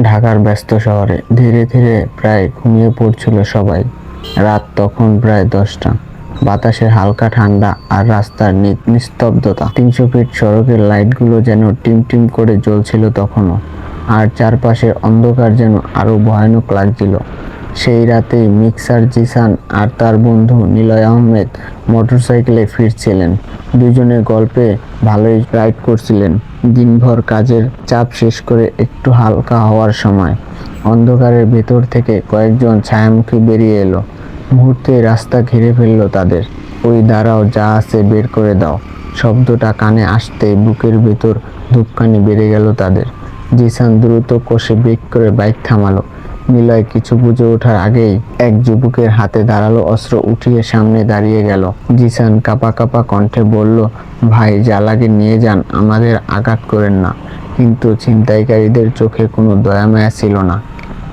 ঢাকার ব্যস্ত শহরে ধীরে ধীরে প্রায় ঘুমিয়ে পড়ছিল সবাই। রাত তখন প্রায় দশটা। বাতাসের হালকা ঠান্ডা আর রাস্তার নিস্তব্ধতা। তিনশো ফিট সড়কের লাইটগুলো যেন টিম টিম করে জ্বলছিল তখনও। আর চারপাশের অন্ধকার যেন আরও ভয়ানক লাগছিল। সেই রাতেই মিক্সার জিসান আর তার বন্ধু নিলয় আহমেদ মোটরসাইকেলে ফিরছিলেন। দুজনে গল্পে ভালোই রাইড করছিলেন। দিনভর কাজের চাপ শেষ করে একটু হালকা হওয়ার সময় অন্ধকারের ভেতর থেকে কয়েকজন ছায়ামুখী বেরিয়ে এলো। মুহূর্তে রাস্তা ঘিরে ফেলল তাদের। ওই দাঁড়াও, যা আছে বের করে দাও। শব্দটা কানে আসতে বুকের ভেতর ধূপখানি বেড়ে গেল তাদের। জিসান দ্রুত কষে বেগ করে বাইক থামালো। নিলয় কিছু বুঝে ওঠার আগেই এক যুবকের হাতে দাঁড়াল অস্ত্র উঠিয়ে সামনে দাঁড়িয়ে গেল। জিসান কাপা কাপা কণ্ঠে বলল, ভাই যা লাগে নিয়ে যান, আমাদের আঘাত করেন না। কিন্তু ছিনতাইকারীদের চোখে কোনো দয়া মায়া ছিল না।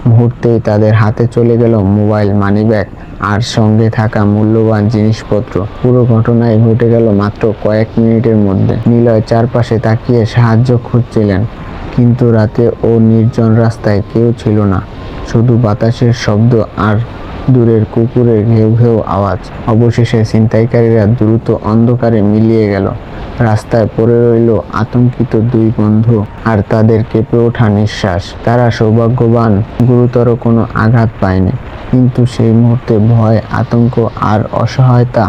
মুহূর্তেই তাদের হাতে চলে গেল মোবাইল, মানিব্যাগ আর সঙ্গে থাকা মূল্যবান জিনিসপত্র। পুরো ঘটনায় ঘটে গেল মাত্র কয়েক মিনিটের মধ্যে। নিলয় চারপাশে তাকিয়ে সাহায্য খুঁজছিলেন, কিন্তু রাতে ও নির্জন রাস্তায় কেউ ছিল না। শুধু বাতাসের শব্দ আর দূরের কুকুরের ঘেউ ঘেউ আওয়াজ। অবশেষে ছিনতাইকারীরা দ্রুত অন্ধকারে মিলিয়ে গেল। রাস্তায় পড়ে রইল আতঙ্কিত দুই বন্ধু আর তাদের কেঁপে ওঠা নিঃশ্বাস। তারা সৌভাগ্যবান, গুরুতর কোনো আঘাত পায়নি। কিন্তু সেই মুহূর্তে ভয়, আতঙ্ক আর অসহায়তা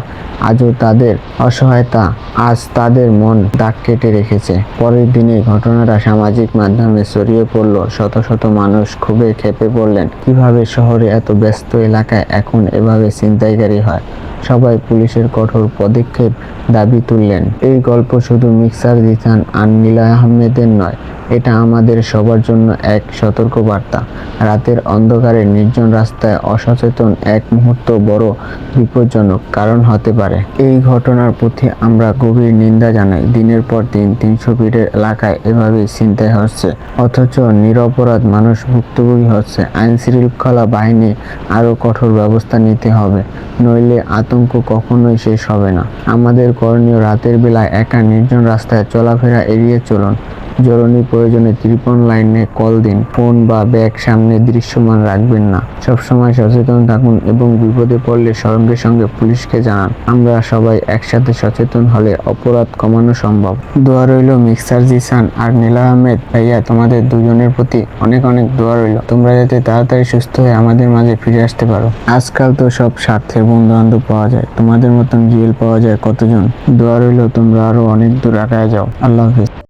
আজও তাদের অসহায়তা, আজ তাদের মন দাগ কেটে রেখেছে। পরের দিনে ঘটনাটা সামাজিক মাধ্যমে ছড়িয়ে পড়ল। শত শত মানুষ খুবই খেপে পড়লেন, কীভাবে শহরে এত ব্যস্ত এলাকায় এখন এভাবে ছিনতাইকারী হয়? সবাই পুলিশের কঠোর পদক্ষেপ দাবি তুললেন। এই গল্প শুধু মিক্সার দিতান আর নীলয় আহমেদের নয় এটা আমাদের সবার জন্য এক সতর্কবার্তা। রাতের অন্ধকারে নির্জন রাস্তায় অসচেতন এক মুহূর্ত বড় বিপজ্জনক কারণ হতে পারে। এই ঘটনার প্রতি আমরা গভীর নিন্দা জানাই। দিনের পর দিন তিনশো ফিটের এলাকায় এভাবেই চিন্তায় হচ্ছে। অথচ নিরপরাধ মানুষ ভুক্তভোগী হচ্ছে। আইন শৃঙ্খলা বাহিনী আরও কঠোর ব্যবস্থা নিতে হবে। নইলে আতঙ্ক কখনোই শেষ হবে না। আমাদের করণীয় রাতের বেলায় একা নির্জন রাস্তায় চলাফেরা এড়িয়ে চলুন। জরুরি প্রয়োজনে ত্রিপন লাইনে কল দিন। ফোন বা ব্যাগ সামনে দৃশ্যমান রাখবেন না। সবসময় সচেতন থাকুন এবং বিপদে পড়লে সঙ্গে সঙ্গে পুলিশকে জানান। আমরা সবাই একসাথে সচেতন হলে অপরাধ কমানো সম্ভব। দোয়া রইল মিক্সার জিসান আর নীলা আহমেদ। ভাইয়া, তোমাদের দুজনের প্রতি অনেক অনেক দোয়া রইল। তোমরা যাতে তাড়াতাড়ি সুস্থ হয়ে আমাদের মাঝে ফিরে আসতে পারো। আজকাল তো সব স্বার্থের বন্ধু বান্ধব পাওয়া যায়। তোমাদের মতন রিয়েল পাওয়া যায় কতজন? দোয়া রইল তোমরা আরও অনেক দূর আগায় যাও। আল্লাহ হাফিজ।